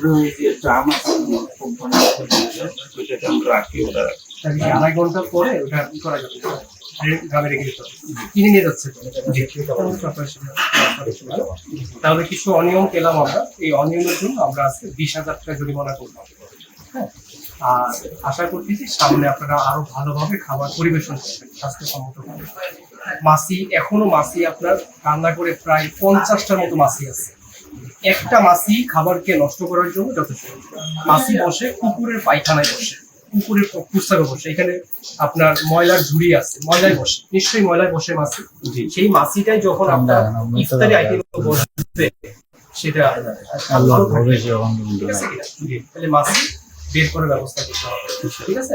তারপরে যে ড্রাম আছে কোম্পানি ওইটাকে আমরা রাখি ওরা। তাহলে আড়াই ঘণ্টা পরে ওটা করা যাবে? গ্রামে রেখে দিতে কিনে নিয়ে যাচ্ছে। তাহলে কিছু অনিয়ম পেলাম আমরা। এই অনিয়মের জন্য আমরা আজকে বিশ হাজার টাকা জরিমানা করলাম হ্যাঁ? আর আশা করছি যে সামনে আপনারা আরও ভালোভাবে খাবার পরিবেশন করবেন স্বাস্থ্যসম্মত মাসি এখনও মাসি আপনার রান্না করে প্রায় পঞ্চাশটার মতো মাসি আছে। একটা মাসি খাবারকে নষ্ট করার জন্য যথেষ্ট। মাসি বসে কুকুরের পায়খানায় বসে কুকুরের পুস্তকে বসে। এখানে আপনার ময়লার ঝুড়ি আছে ময়লায় বসে নিশ্চয়ই ময়লায় বসে মাসি। সেই মাসিটাই যখন আপনার ইফতারি আইটেম বসবে সেটা তাহলে মাসি বের করার ব্যবস্থা করতে হবে। ঠিক আছে?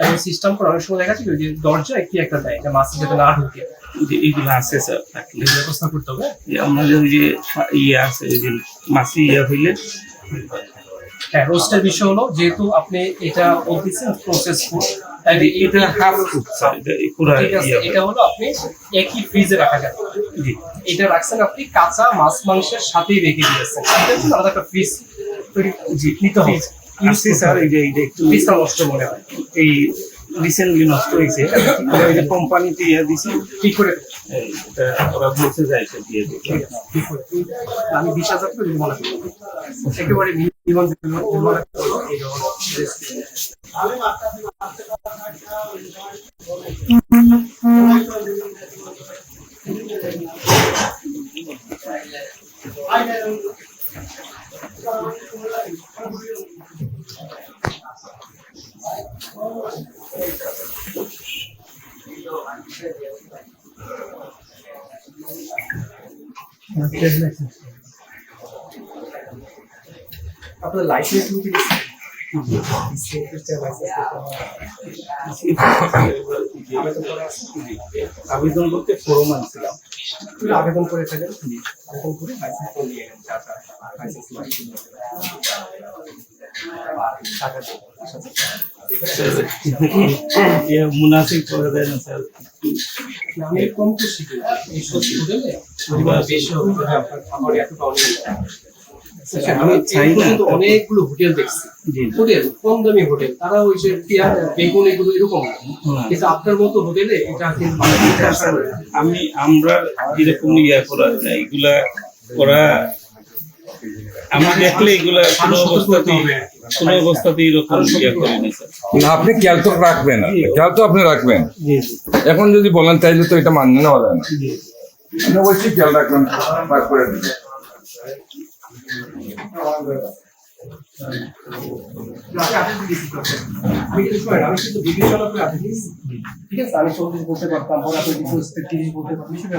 এবং সিস্টেম করে অনেক সময় দেখা যাচ্ছে যে দরজায় কি একটা দেয় মাসি যাতে না ঢুকে। যে এইগুলো আছে স্যার থাকলে ব্যবস্থা করতে হবে? আমাদের যে ইয়ে আছে ওই যে ইয়ে হইলে। হ্যাঁ রোস্টের বিষয় হলো যেহেতু আপনি এটা বলতেছেন প্রসেস ফুড এটা হাফ ফুড স্যার এটা পুরো ঠিক আছে ইয়ে এটা হলো আপনি একই ফ্রিজে রাখা যাবে। জি। এটা রাখছেন আপনি কাঁচা মাছ মাংসের সাথেই রেখে দিয়েছেন আলাদা একটা ফ্রিজ নিতে হবে। স্যার এই যে একটু নষ্ট মনে হয়। এই রিসেন্টলি নষ্ট হয়েছে। ওই যে কোম্পানিতে ইয়ে দিছে। ঠিক করে? এটা ওরা বলছে দিয়ে দিবে। আমি বিশ হাজার করব একেবারে জরিমানা আপনার লাইসেন্স আবেদন করতে ফরম আনছিলাম। আবেদন করে থাকেন আবেদন করে লাইসেন্স নিয়ে লাইসেন্স মুনাফিক করে দেয় না স্যার। আমি কম তো শিখি এই সব হবে আচ্ছা, আমি অনেকগুলো হোটেল দেখছি। হোটেল কম দামি হোটেল। তারা ওই যে পেঁয়াজ বেগুন এগুলো এরকম। কিন্তু আপনার মতো হোটেলে এটা। আমি আমরা এরকম ইয়া করা এগুলা করা দেখলে এগুলা কোনো অবস্থাতেই কোনো অবস্থাতেই এরকম ইয়া করি না। স্যার। না আপনি খেয়াল তো রাখবেন। খেয়াল তো আপনি রাখবেন। এখন যদি বলেন তাইলে তো এটা মান্য যায় না। অবশ্যই খেয়াল রাখবেন রাখ করে দিবেন। ঠিক আছে আমি চল্লিশ বলতে পারতাম বলতে পারতাম সেটা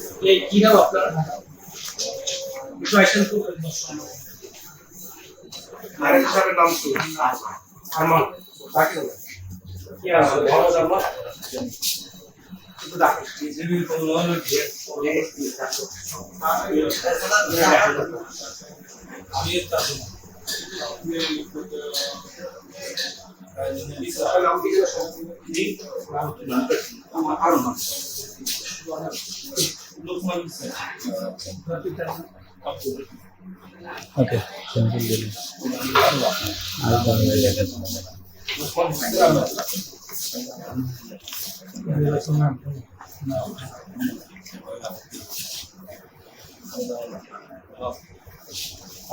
এই কি নাম আপনার একটু আসেন তো আরেক সাহেবের নাম কি আরমান ডাকেন না। কি আছে একটু ডাকেন আপনার নাম ওকে দিলে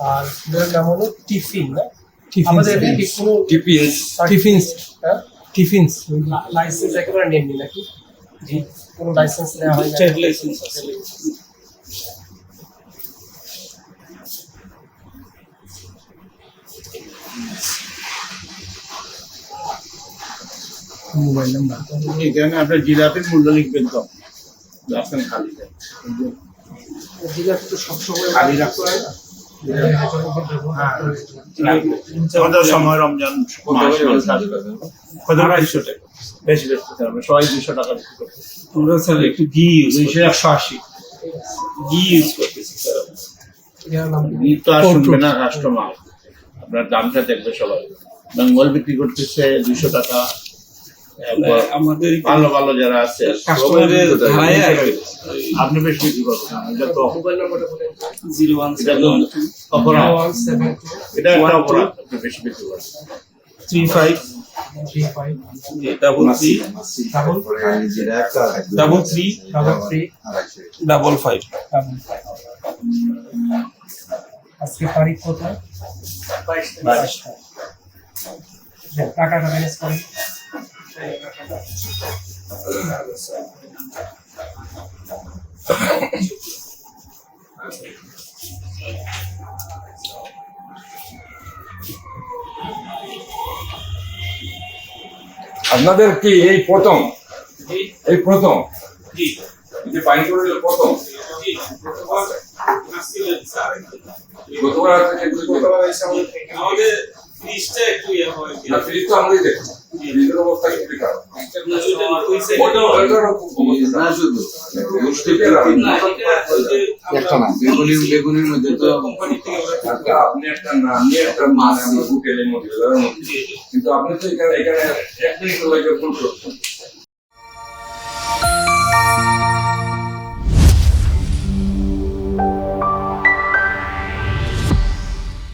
আর আর নাম হলো টিফিন না? আমাদের টিফিন। টিফিন হ্যাঁ টিফিনস লাইসেন্স একেবারে নেননি নাকি? জি কোনো লাইসেন্স নেওয়া হয় ট্রেড লাইসেন্স আছে। মোবাইল নাম্বার এখানে আপনার জিরাফের মূল্য লিখবেন তো রাখেন খালি জিজ্ঞাসা তো সবসময় খালি রাখতে হয়। সময় রমজান বেশি বেশি সবাই দুশো টাকা আমরা স্যার একটু ঘি ইউজ দুইশো একশো আশি। ঘি ইউজ করতেছি স্যার ঘি তো আর শুনবে না কাস্টমার। আপনার দামটা দেখবে সবাই। বেঙ্গল বিক্রি করতেছে দুইশো টাকা। আমাদের ভালো ভালো যারা আছে কাস্টমারের ধারায় আপনি বেশি বিক্রি করবেন এটা তো মোবাইল নাম্বারটা বলেন জিরো ওয়ান এটা অপরাধ। ওয়ান সেভেন টু এটা একটা অপরাধ আপনি বেশি বিক্রি করবেন three five double three double double three double three double five আজকে তারিখ কোথায় বাইশটা টাকাটা ম্যানেজ করেন। আপনাদের কি এই প্রথম? এই প্রথম? যে পানি করে প্রথম? গতবার আমাদের ফিসটা একটু ইয়ে হয়। ফ্রিজ তো আমরাই দেখি বেগুনির মধ্যে তো আপনি একটা না আমি একটা মাছ হোটেলের মধ্যে জি, জি। কিন্তু আপনি তো এখানে এখানে এক মিনিট লাগে ভুল করছেন